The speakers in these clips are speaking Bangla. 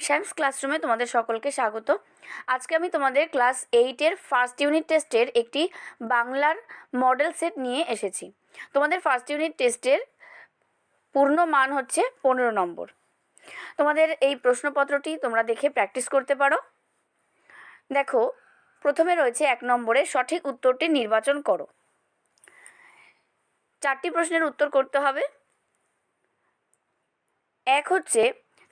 শ্যামস ক্লাসরুমে তোমাদের সকলকে স্বাগত। আজকে আমি তোমাদের ক্লাস এইটের ফার্স্ট ইউনিট টেস্টের একটি বাংলার মডেল সেট নিয়ে এসেছি। তোমাদের ফার্স্ট ইউনিট টেস্টের পূর্ণ মান হচ্ছে পনেরো নম্বর। তোমাদের এই প্রশ্নপত্রটি তোমরা দেখে প্র্যাকটিস করতে পারো। দেখো, প্রথমে রয়েছে এক নম্বরে সঠিক উত্তরটি নির্বাচন করো। চারটি প্রশ্নের উত্তর করতে হবে। এক হচ্ছে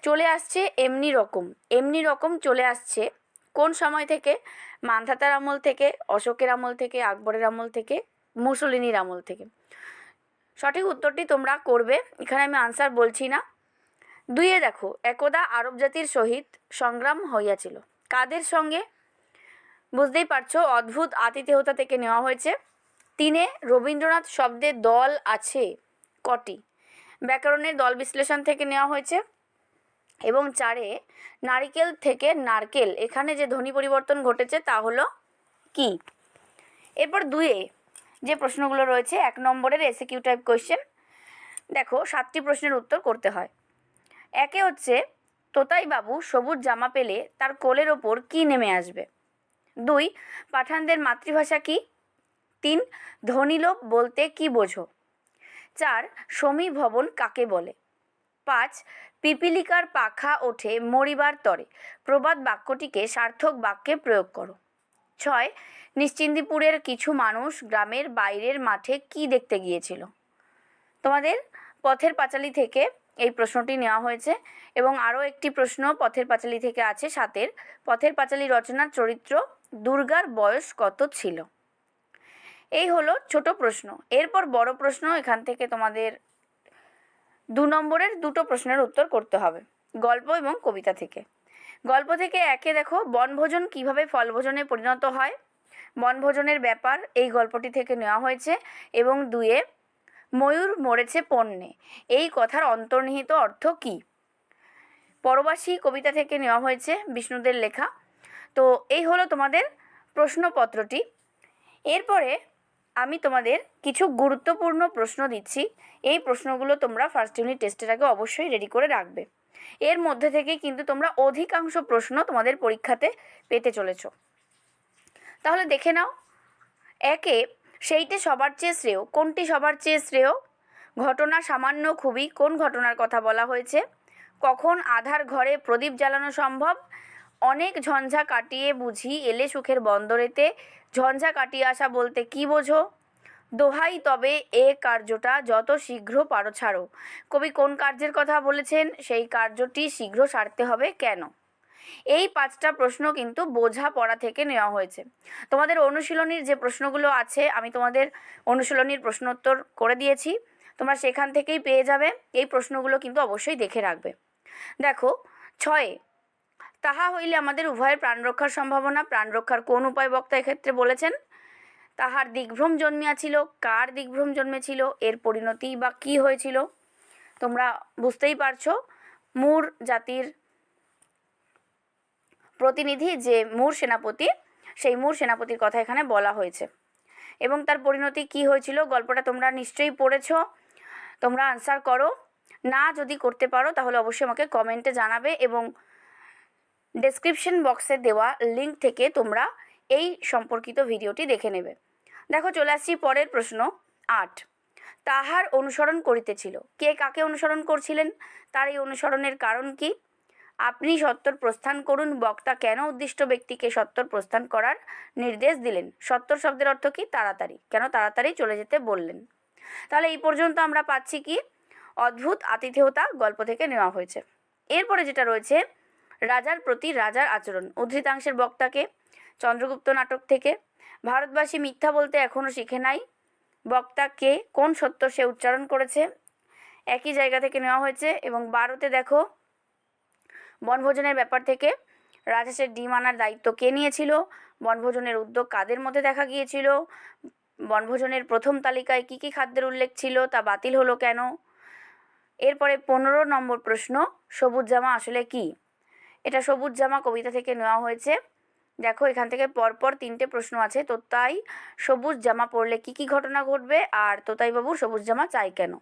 চলে আসছে এমনি রকম। এমনি রকম চলে আসছে কোন সময় থেকে? মান্ধাতার আমল থেকে, অশোকের আমল থেকে, আকবরের আমল থেকে মুসলিনীর আমল থেকে। সঠিক উত্তরটি তোমরা করবে। এখানে আমি আনসার বলছি না। দুইয়ে দেখো, একদা আরব জাতির সহিত সংগ্রাম হইয়াছিল। কাদের সঙ্গে? বুঝতেই পারছ, অদ্ভুত আতিথেয়তা থেকে নেওয়া হয়েছে। তিনে, রবীন্দ্রনাথ শব্দের দল আছে কটি? ব্যাকরণের দল বিশ্লেষণ থেকে নেওয়া হয়েছে। এবং চারে নারিকেল থেকে নারকেল। এখানে যে ধ্বনি পরিবর্তন ঘটেছে তা হলো কি? এরপর দুয়ে যে প্রশ্নগুলো রয়েছে, এক নম্বরের এসিকিউ টাইপ কোয়েশ্চেন। দেখো, সাতটি প্রশ্নের উত্তর করতে হয়। একে হচ্ছে তোতাই বাবু সবুজ জামা পেলে তার কোলের ওপর কি নেমে আসবে? দুই, পাঠানদের মাতৃভাষা কি? তিন ধনীলোভ বলতে কি বোঝো? চার সমী ভবন কাকে বলে? পাঁচ, পিপিলিকার পাখা ওঠে মরিবার তরে। প্রবাদ বাক্যটিকে সার্থক বাক্যে প্রয়োগ করো। ছয়, নিশ্চিন্দিপুরের কিছু মানুষ গ্রামের বাইরের মাঠে কি দেখতে গিয়েছিল? তোমাদের পথের পাঁচালী থেকে এই প্রশ্নটি নেওয়া হয়েছে এবং আরও একটি প্রশ্ন পথের পাঁচালী থেকে আছে সাতের। পথের পাঁচালী রচনার চরিত্র দুর্গার বয়স কত ছিল? এই হলো ছোট প্রশ্ন। এরপর বড় প্রশ্ন এখান থেকে তোমাদের দু নম্বরের দুটো প্রশ্নের উত্তর করতে হবে, গল্প এবং কবিতা থেকে। গল্প থেকে একে দেখো, বনভোজন কীভাবে ফলভোজনে পরিণত হয়? বনভোজনের ব্যাপার এই গল্পটি থেকে নেওয়া হয়েছে এবং দুয়ে, ময়ূর মরেছে পণ্যে। এই কথার অন্তর্নিহিত অর্থ কী? পরবাসী কবিতা থেকে নেওয়া হয়েছে বিষ্ণুদের লেখা। তো এই হলো তোমাদের প্রশ্নপত্রটি। এরপরে আমি তোমাদের কিছু গুরুত্বপূর্ণ প্রশ্ন দিচ্ছি। এই প্রশ্নগুলো তোমরা ফার্স্ট ইউনিট টেস্টের আগে অবশ্যই রেডি করে রাখবে। এর মধ্যে থেকে কিন্তু তোমরা অধিকাংশ প্রশ্ন তোমাদের পরীক্ষাতে পেতে চলেছ। তাহলে দেখে নাও। একে, সেইটে সবার চেয়ে শ্রেয়। কোনটি সবার চেয়ে শ্রেয়? ঘটনা সামান্য খুবই। কোন ঘটনার কথা বলা হয়েছে? কখন আধার ঘরে প্রদীপ জ্বালানো সম্ভব? অনেক ঝঞ্ঝা কাটিয়ে বুঝি এলে সুখের বন্দরেতে। ঝঞ্ঝা কাটিয়ে আসা বলতে কি বোঝো? দোহাই, তবে এ কার্যটা যত শীঘ্র পারো ছাড়ো। কবি কোন কার্যের কথা বলেছেন? সেই কার্যটি শীঘ্র সারতে হবে কেন? এই পাঁচটা প্রশ্ন কিন্তু বোঝা পড়া থেকে নেওয়া হয়েছে। তোমাদের অনুশীলনীর যে প্রশ্নগুলো আছে, আমি তোমাদের অনুশীলনীর প্রশ্নোত্তর করে দিয়েছি। তোমরা সেখান থেকেই পেয়ে যাবে। এই প্রশ্নগুলো কিন্তু অবশ্যই দেখে রাখবে। দেখো, ছয়ে তাহা হইলে আমাদের উভয়ের প্রাণ রক্ষার সম্ভাবনা, প্রাণ রক্ষার কোন উপায় বক্তা এক্ষেত্রে বলেছেন? তাহার দিগ্ভ্রম জন্মিয়াছিল, কার দিগ্ভ্রম জন্মেছিল, এর পরিণতি বা কী হয়েছিল? তোমরা বুঝতেই পারছ, মুর জাতির প্রতিনিধি যে মুর সেনাপতি, সেই মুর সেনাপতির কথা এখানে বলা হয়েছে। এবং তার পরিণতি কি হয়েছিল, গল্পটা তোমরা নিশ্চয়ই পড়েছ। তোমরা আনসার করো। না যদি করতে পারো, তাহলে অবশ্যই আমাকে কমেন্টে জানাবে এবং ডেসক্রিপশন বক্সে দেওয়া লিঙ্ক থেকে তোমরা এই সম্পর্কিত ভিডিওটি দেখে নেবে। দেখো, চলে আসছি পরের প্রশ্ন আট। তাহার অনুসরণ করিতেছিল। কে কাকে অনুসরণ করছিলেন? তার এই অনুসরণের কারণ কি? আপনি সত্তর প্রস্থান করুন, বক্তা কেন উদ্দিষ্ট ব্যক্তিকে সত্তর প্রস্থান করার নির্দেশ দিলেন? সত্তর শব্দের অর্থ কি? তাড়াতাড়ি। কেন তাড়াতাড়ি? চলে যেতে বললেন। তাহলে এই পর্যন্ত আমরা পাচ্ছি কি? অদ্ভুত আতিথেয়তা গল্প থেকে নেওয়া হয়েছে। এরপরে যেটা রয়েছে রাজার প্রতি রাজার আচরণ। উদ্ধৃতাংশের বক্তাকে চন্দ্রগুপ্ত নাটক থেকে, ভারতবাসী মিথ্যা বলতে এখনও শিখে নাই। বক্তা কে কোন সত্য সে উচ্চারণ করেছে? একই জায়গা থেকে নেওয়া হয়েছে এবং বারোতে দেখো, বনভোজনের ব্যাপার থেকে রাজহাঁসের ডিম আনার দায়িত্ব কে নিয়েছিল? বনভোজনের উদ্যোগ কাদের মধ্যে দেখা গিয়েছিল? বনভোজনের প্রথম তালিকায় কী কী খাদ্যের উল্লেখ ছিল তা বাতিল হলো কেন? এরপরে পনেরো নম্বর প্রশ্ন, সবুজ জামা আসলে কি? এটা সবুজ জামা কবিতা থেকে নেওয়া হয়েছে। দেখো, এখান থেকে পরপর তিনটে প্রশ্ন আছে। তোতাই সবুজ জামা পরলে কি কি ঘটনা ঘটবে? আর তোতাইবাবু সবুজ জামা চাই কেন?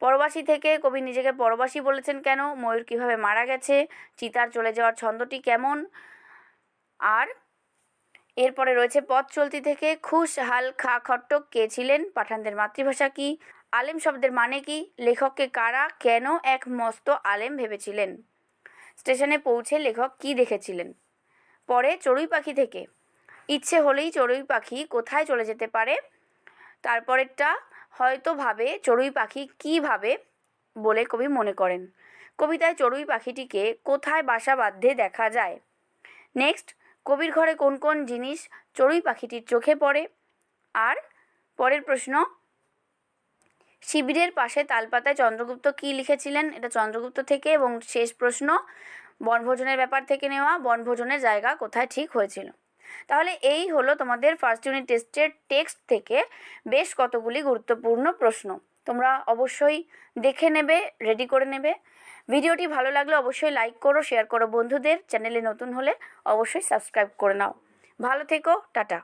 পরবাসী থেকে কবি নিজেকে পরবাসী বলেছেন কেন? ময়ূর কীভাবে মারা গেছে? চিতার চলে যাওয়ার ছন্দটি কেমন? আর এরপরে রয়েছে, পথ চলতি থেকে খুশ, হাল খা খট্টক কে ছিলেন? পাঠানদের মাতৃভাষা কি? আলেম শব্দের মানে কি? লেখককে কারা, কেন এক মস্ত আলেম ভেবেছিলেন? স্টেশনে পৌঁছে লেখক কি দেখেছিলেন? পরে চড়ুই পাখি থেকে। ইচ্ছে হলেই চড়ুই পাখি কোথায় চলে যেতে পারে? তারপরেরটা, হয়তো ভাবে চড়ুই পাখি কী ভাবে? বলে কবি মনে করেন। কবিতায় চড়ুই পাখিটিকে কোথায় বাসা বাঁধে দেখা যায়। নেক্সট, কবির ঘরে কোন কোন জিনিস চড়ুই পাখিটির চোখে পড়ে? আর, পরের প্রশ্ন শিবিরের পাশে তালপাতায় চন্দ্রগুপ্ত কী লিখেছিলেন? এটা চন্দ্রগুপ্ত থেকে এবং শেষ প্রশ্ন, বনভোজনের ব্যাপার থেকে নেওয়া, বনভোজনের জায়গা কোথায় ঠিক হয়েছিল? তাহলে এই হলো তোমাদের ফার্স্ট ইউনিট টেস্টের টেক্সট থেকে বেশ কতগুলি গুরুত্বপূর্ণ প্রশ্ন। তোমরা অবশ্যই দেখে নেবে রেডি করে নেবে। ভিডিওটি ভালো লাগলে অবশ্যই লাইক করো শেয়ার করো বন্ধুদের। চ্যানেলে নতুন হলে অবশ্যই সাবস্ক্রাইব করে নাও। ভালো থেকো, টাটা।